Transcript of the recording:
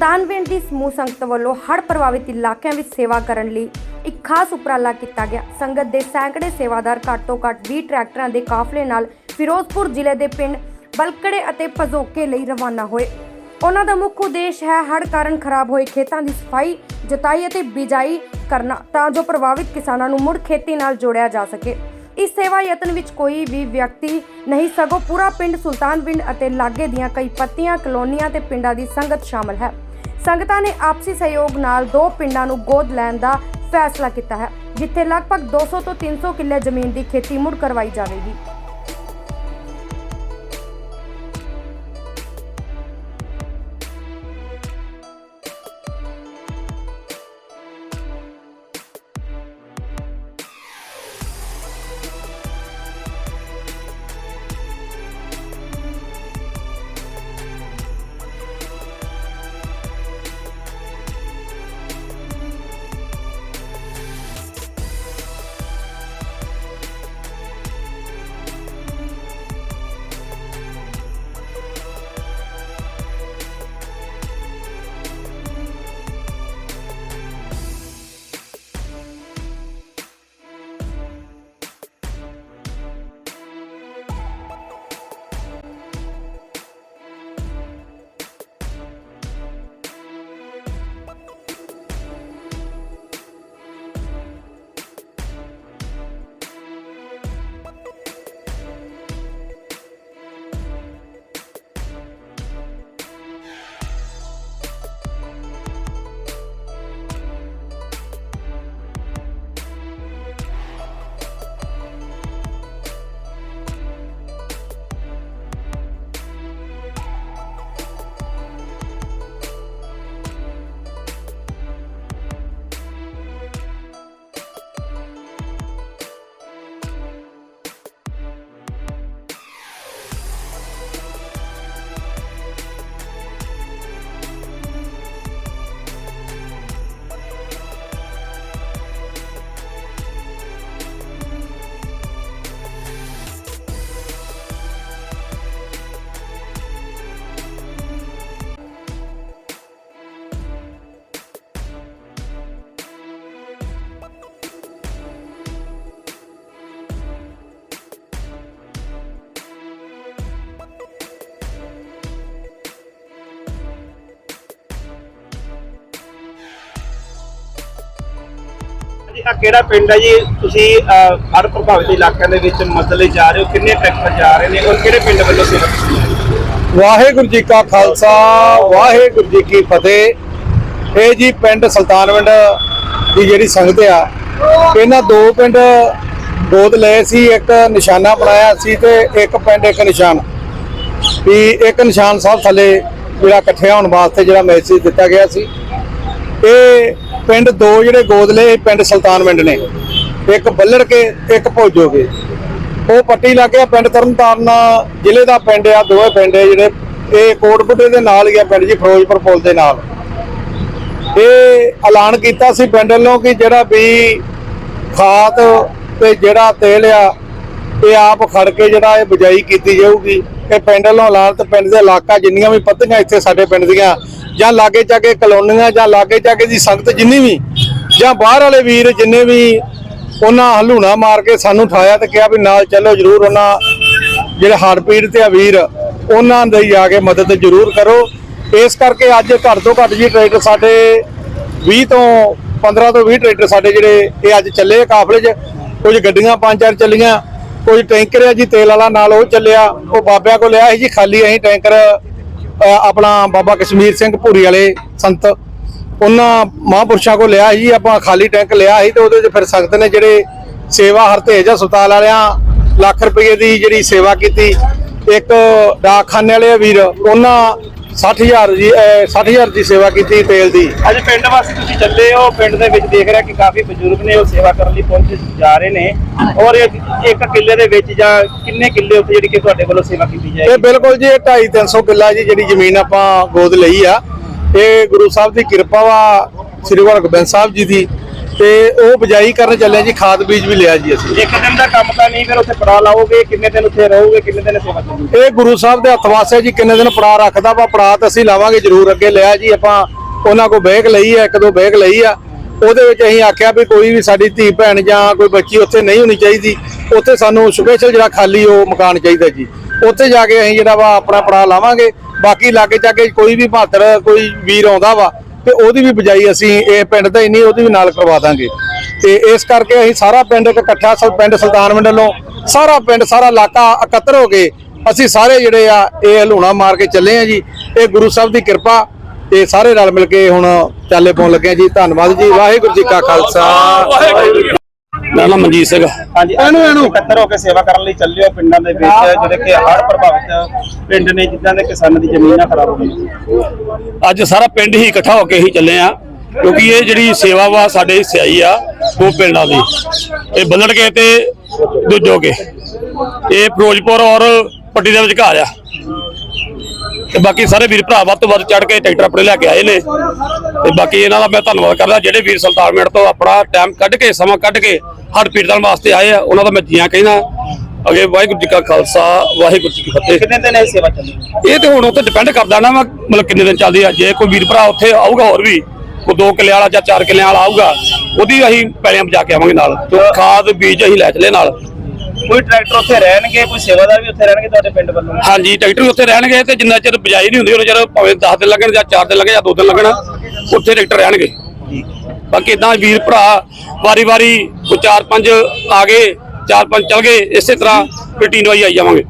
ਸੁਲਤਾਨਵਿੰਡ ਦੀ ਸਮੂਹ ਸੰਗਤ ਵੱਲੋਂ ਹੜ੍ਹ ਪ੍ਰਭਾਵਿਤ ਇਲਾਕਿਆਂ ਵਿੱਚ ਸੇਵਾ ਕਰਨ ਲਈ ਇੱਕ ਖਾਸ ਉਪਰਾਲਾ ਕੀਤਾ ਗਿਆ। ਸੰਗਤ ਦੇ ਸੈਂਕੜੇ ਸੇਵਾਦਾਰ ਘੱਟ ਤੋਂ ਘੱਟ 20 ਟਰੈਕਟਰਾਂ ਦੇ ਕਾਫਲੇ ਨਾਲ ਫਿਰੋਜ਼ਪੁਰ ਜ਼ਿਲ੍ਹੇ ਦੇ ਪਿੰਡ ਬਲਕੜੇ ਅਤੇ ਪਜ਼ੋਕੇ ਲਈ ਰਵਾਨਾ ਹੋਏ। ਉਹਨਾਂ ਦਾ ਮੁੱਖ ਉਦੇਸ਼ ਹੈ ਹੜ੍ਹ ਕਾਰਨ ਖਰਾਬ ਹੋਏ ਖੇਤਾਂ ਦੀ ਸਫ਼ਾਈ, ਜਤਾਈ ਅਤੇ ਬਿਜਾਈ ਕਰਨਾ ਤਾਂ ਜੋ ਪ੍ਰਭਾਵਿਤ ਕਿਸਾਨਾਂ ਨੂੰ ਮੁੜ ਖੇਤੀ ਨਾਲ ਜੋੜਿਆ ਜਾ ਸਕੇ। ਇਸ ਸੇਵਾ ਯਤਨ ਵਿੱਚ ਕੋਈ ਵੀ ਵਿਅਕਤੀ ਨਹੀਂ, ਸਗੋਂ ਪੂਰਾ ਪਿੰਡ ਸੁਲਤਾਨ ਪਿੰਡ ਅਤੇ ਲਾਗੇ ਦੀਆਂ ਕਈ ਪੱਤੀਆਂ, ਕਲੋਨੀਆਂ ਤੇ ਪਿੰਡਾਂ ਦੀ ਸੰਗਤ ਸ਼ਾਮਲ ਹੈ। ਸੰਗਤਾਂ ਨੇ ਆਪਸੀ ਸਹਿਯੋਗ ਨਾਲ ਦੋ ਪਿੰਡਾਂ ਨੂੰ ਗੋਦ ਲੈਣ ਦਾ ਫੈਸਲਾ ਕੀਤਾ ਹੈ, ਜਿੱਥੇ ਲਗਭਗ 200 ਤੋਂ 300 ਕਿੱਲੇ ਜ਼ਮੀਨ ਦੀ ਖੇਤੀ ਮੁੜ ਕਰਵਾਈ ਜਾਵੇਗੀ। ਜੀ ਕਿਹੜਾ ਪਿੰਡ ਹੈ ਜੀ? ਤੁਸੀਂ ਅਹ, ਪ੍ਰਭਾਵਿਤ ਇਲਾਕਿਆਂ ਦੇ ਵਿੱਚ ਮਦਦ ਲਈ ਜਾ ਰਹੇ ਹੋ ਕਿੰਨੇ ਟਰੈਕਟਰ ਜਾ ਰਹੇ ਨੇ ਔਰ ਕਿਹੜੇ ਪਿੰਡ ਵੱਲੋਂ ਸੇਵਾ ਵਾਹਿਗੁਰੂ ਜੀ ਕਾ ਖਾਲਸਾ ਵਾਹਿਗੁਰੂ ਜੀ ਕੀ ਫਤਿਹ। ਇਹ ਜੀ ਪਿੰਡ ਸੁਲਤਾਨਵਿੰਡ ਦੀ ਜਿਹੜੀ ਸੰਗਤ ਆ ਇਹਨਾਂ ਦੋ ਪਿੰਡ ਗੋਦ ਲਏ ਸੀ ਇੱਕ ਨਿਸ਼ਾਨਾ ਬਣਾਇਆ ਸੀ ਤੇ ਇੱਕ ਪਿੰਡ ਇੱਕ ਨਿਸ਼ਾਨ। ਵੀ ਇੱਕ ਨਿਸ਼ਾਨ ਸਾਹਿਬ ਥੱਲੇ ਜਿਹੜਾ ਇਕੱਠਿਆ ਹੋਣ ਵਾਸਤੇ ਜਿਹੜਾ ਮੈਸੇਜ ਦਿੱਤਾ ਗਿਆ ਸੀ। ਇਹ ਪਿੰਡ ਦੋ ਜਿਹੜੇ ਗੋਦਲੇ ਇਹ ਪਿੰਡ ਸੁਲਤਾਨਵਿੰਡ ਨੇ। ਇੱਕ ਬੱਲੜ ਕੇ, ਇੱਕ ਭੋਜੋਗੇ ਉਹ ਪੱਟੀ ਲੱਗਿਆ ਪਿੰਡ ਤਰਨਤਾਰਨ ਜ਼ਿਲ੍ਹੇ ਦਾ ਪਿੰਡ ਆ, ਦੋਵੇਂ ਪਿੰਡ ਆ ਜਿਹੜੇ। ਇਹ ਕੋਟਪੁੱਟੇ ਦੇ ਨਾਲ ਹੀ ਆ ਪਿੰਡ ਜੀ, ਫਿਰੋਜ਼ਪੁਰ ਪੁਲ ਦੇ ਨਾਲ। ਇਹ ਐਲਾਨ ਕੀਤਾ ਸੀ ਪਿੰਡ ਵੱਲੋਂ ਕਿ ਜਿਹੜਾ ਵੀ ਖਾਦ ਤੇ ਜਿਹੜਾ ਤੇਲ ਆ, ਇਹ ਆਪ ਖੜ ਕੇ ਜਿਹੜਾ ਇਹ ਬਿਜਾਈ ਕੀਤੀ ਜਾਊਗੀ। ਇਹ ਪਿੰਡ ਵੱਲੋਂ ਐਲਾਨ ਤੇ ਪਿੰਡ ਦੇ ਇਲਾਕਾ ਜਿੰਨੀਆਂ ਵੀ ਪੱਤੀਆਂ ਇੱਥੇ ਸਾਡੇ ਪਿੰਡ ਦੀਆਂ ਜਾਂ ਲਾਗੇ ਚਾਗੇ ਕਲੋਨੀਆਂ ਜਾਂ ਲਾਗੇ ਚਾਗੇ ਦੀ ਸੰਗਤ ਜਿੰਨੀ ਵੀ, ਜਾਂ ਬਾਹਰ ਵਾਲੇ ਵੀਰ ਜਿੰਨੇ ਵੀ ਉਹਨਾਂ ਹਲੂਣਾ ਮਾਰ ਕੇ ਸਾਨੂੰ ਉਠਾਇਆ ਤੇ ਕਿਹਾ ਵੀ ਨਾਲ ਚੱਲੋ ਜਰੂਰ ਉਹਨਾਂ ਜਿਹੜੇ ਹੜ੍ਹ ਪੀੜਤ ਆ ਵੀਰ, ਉਹਨਾਂ ਦੇ ਜਾ ਕੇ ਮਦਦ ਜ਼ਰੂਰ ਕਰੋ। ਇਸ ਕਰਕੇ ਅੱਜ ਘੱਟ ਤੋਂ ਘੱਟ ਜੀ ਟਰੈਕਟਰ ਸਾਡੇ 20 ਤੋਂ 15 ਤੋਂ 20 ਟਰੈਕਟਰ ਸਾਡੇ ਜਿਹੜੇ ਇਹ ਅੱਜ ਚੱਲੇ ਆ ਕਾਫਲੇ 'ਚ। ਕੁਝ ਗੱਡੀਆਂ ਪੰਜ ਚਾਰ ਚੱਲੀਆਂ, ਕੁਝ ਟੈਂਕਰ ਆ ਜੀ, ਤੇਲ ਵਾਲਾ ਨਾਲ ਉਹ ਚੱਲਿਆ, ਉਹ ਬਾਬਿਆਂ ਕੋਲ ਲਿਆ ਸੀ ਜੀ, ਖਾਲੀ ਅਸੀਂ ਟੈਂਕਰ ਆਪਣਾ ਬਾਬਾ ਕਸ਼ਮੀਰ ਸਿੰਘ ਭੂਰੀ ਵਾਲੇ ਸੰਤ, ਉਹਨਾਂ ਮਹਾਂਪੁਰਸ਼ਾਂ ਕੋਲ ਲਿਆ ਸੀ, ਆਪਾਂ ਖਾਲੀ ਟੈਂਕ ਲਿਆ ਸੀ ਤੇ ਉਹਦੇ 'ਚ ਫਿਰ ਸੰਗਤ ਨੇ ਜਿਹੜੇ ਸੇਵਾ ਹਰਤੇਜ ਹਸਪਤਾਲ ਵਾਲਿਆਂ ਲੱਖ ਰੁਪਏ ਦੀ ਜਿਹੜੀ ਸੇਵਾ ਕੀਤੀ। ਇੱਕ ਡਾਕਖਾਨੇ ਵਾਲੇ ਵੀਰ, ਉਹਨਾਂ 60000 ਜੀ ਅਹ 60000 ਦੀ ਸੇਵਾ ਕੀਤੀ ਤੇਲ ਦੀ। ਅੱਜ ਪਿੰਡ ਵਾਸਤੇ ਤੁਸੀਂ ਚੱਲੇ ਹੋ ਪਿੰਡ ਦੇ ਵਿੱਚ ਦੇਖ ਰਿਹਾ ਕਿ ਕਾਫੀ ਬਜ਼ੁਰਗ ਨੇ ਉਹ ਸੇਵਾ ਕਰਨ ਲਈ ਪਹੁੰਚ ਜਾ ਰਹੇ ਨੇ। ਔਰ ਇੱਕ ਕਿੱਲੇ ਦੇ ਵਿੱਚ ਜਾਂ ਕਿੰਨੇ ਕਿੱਲੇ ਉੱਤੇ ਜਿਹੜੀ ਕਿ ਤੁਹਾਡੇ ਵੱਲੋਂ ਸੇਵਾ ਕੀਤੀ ਇਹ ਜਾਏਗੀ ਬਿਲਕੁਲ ਜੀ ਇਹ 2.5 300 ਕਿੱਲਾ ਜੀ ਜਿਹੜੀ ਜ਼ਮੀਨ ਆਪਾਂ ਗੋਦ ਲਈ ਆ। ਇਹ ਗੁਰੂ ਸਾਹਿਬ ਦੀ ਕਿਰਪਾ ਵਾ ਸ੍ਰੀ ਗੁਰੂ ਗੋਬਿੰਦ ਸਾਹਿਬ ਜੀ ਦੀ। ਤੇ ਉਹ ਬਿਜਾਈ ਕਰਨ ਚੱਲੇ ਜੀ ਖਾਦ ਬੀਜ ਵੀ ਲਿਆ ਜੀ ਅਸੀਂ। ਇੱਕ ਦਿਨ ਦਾ ਕੰਮ ਤਾਂ ਨਹੀਂ ਫਿਰ ਉੱਥੇ ਪੜਾ ਲਾਓਗੇ ਕਿੰਨੇ ਦਿਨ ਉੱਥੇ ਰਹੋਗੇ ਕਿੰਨੇ ਦਿਨ ਸੇਵਾ ਕਰੋਗੇ ਇਹ ਗੁਰੂ ਸਾਹਿਬ ਦੇ ਹੱਥ ਵਾਸਿਆ ਜੀ ਕਿੰਨੇ ਦਿਨ ਪੜਾ ਰੱਖਦਾ ਵਾ ਪੜਾ ਤਾਂ ਅਸੀਂ ਲਾਵਾਂਗੇ ਜ਼ਰੂਰ ਅੱਗੇ ਲਿਆ ਜੀ ਆਪਾਂ ਉਹਨਾਂ ਕੋ ਬੈਗ ਲਈ ਆ ਇੱਕ ਦੋ ਬੈਗ ਲਈ ਆ। ਉਹਦੇ ਵਿੱਚ ਅਸੀਂ ਆਖਿਆ ਵੀ ਕੋਈ ਵੀ ਸਾਡੀ ਧੀ ਭੈਣ ਜਾਂ ਕੋਈ ਬੱਚੀ ਉੱਥੇ ਨਹੀਂ ਹੋਣੀ ਚਾਹੀਦੀ ਉੱਥੇ ਸਾਨੂੰ ਸਪੈਸ਼ਲ ਜਿਹੜਾ ਖਾਲੀ ਉਹ ਮਕਾਨ ਚਾਹੀਦਾ ਜੀ। ਉੱਥੇ ਜਾ ਕੇ ਅਸੀਂ ਜਿਹੜਾ ਵਾ ਆਪਣਾ ਪੜਾ ਲਾਵਾਂਗੇ ਬਾਕੀ ਲਾਗੇ ਚਾਗੇ ਕੋਈ ਵੀ ਬਹਾਦਰ ਕੋਈ ਵੀਰ ਆਉਂਦਾ ਵਾ ਤੇ ਉਹਦੀ ਵੀ ਬਜਾਈ ਅਸੀਂ, ਇਹ ਪਿੰਡ ਦਾ ਹੀ ਨਹੀਂ ਉਹਦੀ ਵੀ ਨਾਲ ਕਰਵਾ ਦਾਂਗੇ। ਤੇ ਇਸ ਕਰਕੇ ਅਸੀਂ ਸਾਰਾ ਪਿੰਡ ਇੱਕ ਇਕੱਠਾ ਸਲ, ਪਿੰਡ ਸੁਲਤਾਨ ਵੱਲੋਂ ਸਾਰਾ ਪਿੰਡ, ਸਾਰਾ ਇਲਾਕਾ ਇਕੱਤਰ ਹੋ ਕੇ ਅਸੀਂ ਸਾਰੇ ਜਿਹੜੇ ਆ, ਇਹ ਹਲੂਣਾ ਮਾਰ ਕੇ ਚੱਲੇ ਆ ਜੀ। ਇਹ ਗੁਰੂ ਸਾਹਿਬ ਦੀ ਕਿਰਪਾ, ਤੇ ਸਾਰੇ ਰਲ ਮਿਲ ਕੇ ਹੁਣ ਚਾਲੇ ਪਾਉਣ ਲੱਗੇ ਆ ਜੀ। ਧੰਨਵਾਦ ਜੀ। ਵਾਹਿਗੁਰੂ ਜੀ ਕਾ ਖਾਲਸਾ। ਵਾਹਿਗੁਰੂ ਜੀ ਮੇਰਾ ਨਾਮ ਮਨਜੀਤ ਸਿੰਘ। ਹਾਂਜੀ ਇਹਨੂੰ- ਇਹਨੂੰ। ਇਕੱਤਰ ਹੋ ਕੇ ਸੇਵਾ ਕਰਨ ਲਈ ਚੱਲੇ ਹੋ ਪਿੰਡਾਂ ਦੇ ਵਿੱਚ ਜਿਹੜੇ ਕਿ ਹੜ੍ਹ ਪ੍ਰਭਾਵਿਤ ਪਿੰਡ ਨੇ ਜਿੱਦਾਂ ਦੇ ਕਿਸਾਨਾਂ ਦੀ ਜ਼ਮੀਨਾਂ ਖਰਾਬ ਹੋ ਗਈਆਂ ਅੱਜ ਸਾਰਾ ਪਿੰਡ ਹੀ ਇਕੱਠਾ ਹੋ ਕੇ ਹੀ ਚੱਲੇ ਆ ਕਿਉਂਕਿ ਇਹ ਜਿਹੜੀ ਸੇਵਾ ਵਾ ਸਾਡੇ ਹਿੱਸੇ ਆਈ ਆ ਉਹ ਪਿੰਡਾਂ ਦੀ ਇਹ ਬੱਲੜ ਕੇ ਤੇ ਦੁੱਜੋਗੇ ਇਹ ਫਿਰੋਜ਼ਪੁਰ ਔਰ ਪੱਟੀ ਦੇ ਵਿਚਕਾਰ ਆ ਤੇ ਬਾਕੀ ਸਾਰੇ ਵੀਰ ਭਰਾ ਵੱਧ ਤੋਂ ਵੱਧ ਚੜ ਕੇ ਟਰੈਕਟਰ ਆਪਣੇ ਲੈ ਕੇ ਆਏ ਨੇ। ਤੇ ਬਾਕੀ ਇਹਨਾਂ ਦਾ ਮੈਂ ਧੰਨਵਾਦ ਕਰਦਾ ਜਿਹੜੇ ਵੀਰ ਸੁਲਤਾਨਮੇੜ ਤੋਂ ਆਪਣਾ ਟਾਈਮ ਕੱਢ ਕੇ ਸਮਾਂ ਕੱਢ ਕੇ ਹੜ ਪੀੜਤਾਂ ਵਾਸਤੇ ਆਏ ਆ ਉਹਨਾਂ ਦਾ ਮੈਂ ਜੀਆਂ ਕਹਿਣਾ ਅਗੇ ਵਾਹਿਗੁਰੂ ਜੀ ਕਾ ਖਾਲਸਾ ਵਾਹਿਗੁਰੂ ਜੀ ਕੀ ਫਤਿਹ। ਕਿੰਨੇ ਦਿਨ ਇਹ ਸੇਵਾ ਚੱਲੀ? ਇਹ ਤੇ ਹੁਣ ਉੱਤੇ ਡਿਪੈਂਡ ਕਰਦਾ ਨਾ ਮਤਲਬ ਕਿੰਨੇ ਦਿਨ ਚੱਲਦੀ ਆ। ਜੇ ਕੋਈ ਵੀਰ ਭਰਾ ਉੱਥੇ ਆਊਗਾ ਹੋਰ ਵੀ ਕੋਈ 2 ਕਿੱਲੇ ਵਾਲਾ ਜਾਂ 4 ਕਿੱਲੇ ਵਾਲਾ ਆਊਗਾ ਉਹਦੀ ਅਸੀਂ ਪੈਲੀਆਂ ਬਚਾ ਕੇ ਆਵਾਂਗੇ ਨਾਲ। ਤੇ ਖਾਦ ਬੀਜ ਅਸੀਂ ਲੈ ਚਲੇ ਨਾਲ। ਕੋਈ ਟਰੈਕਟਰ ਉੱਥੇ ਰਹਿਣਗੇ ਕੋਈ ਸੇਵਾਦਾਰ ਵੀ ਉੱਥੇ ਰਹਿਣਗੇ ਤੁਹਾਡੇ ਪਿੰਡ ਵੱਲੋਂ? ਹਾਂਜੀ ਟਰੈਕਟਰ ਉੱਥੇ ਰਹਿਣਗੇ ਤੇ ਜਿੰਨਾ ਚਿਰ ਬਜਾਈ ਨਹੀਂ ਹੁੰਦੀ ਉਹਨਾਂ ਚਿਰ ਭਾਵੇਂ 10 ਦਿਨ ਲੱਗਣ ਜਾਂ 4 ਦਿਨ ਲੱਗਣ ਜਾਂ 2 ਦਿਨ ਲੱਗਣ ਉੱਥੇ ਟਰੈਕਟਰ ਰਹਿਣਗੇ। ਬਾਕੀ ਇਦਾਂ ਵੀਰ ਭਰਾ ਵਾਰੀ-ਵਾਰੀ ਕੋਈ 4-5 ਆ ਗਏ 4-5 ਚੱਲ ਗਏ ਇਸੇ ਤਰ੍ਹਾਂ ਰੂਟੀਨ ਵਾਈ ਆਈ ਜਾਵਾਂਗੇ।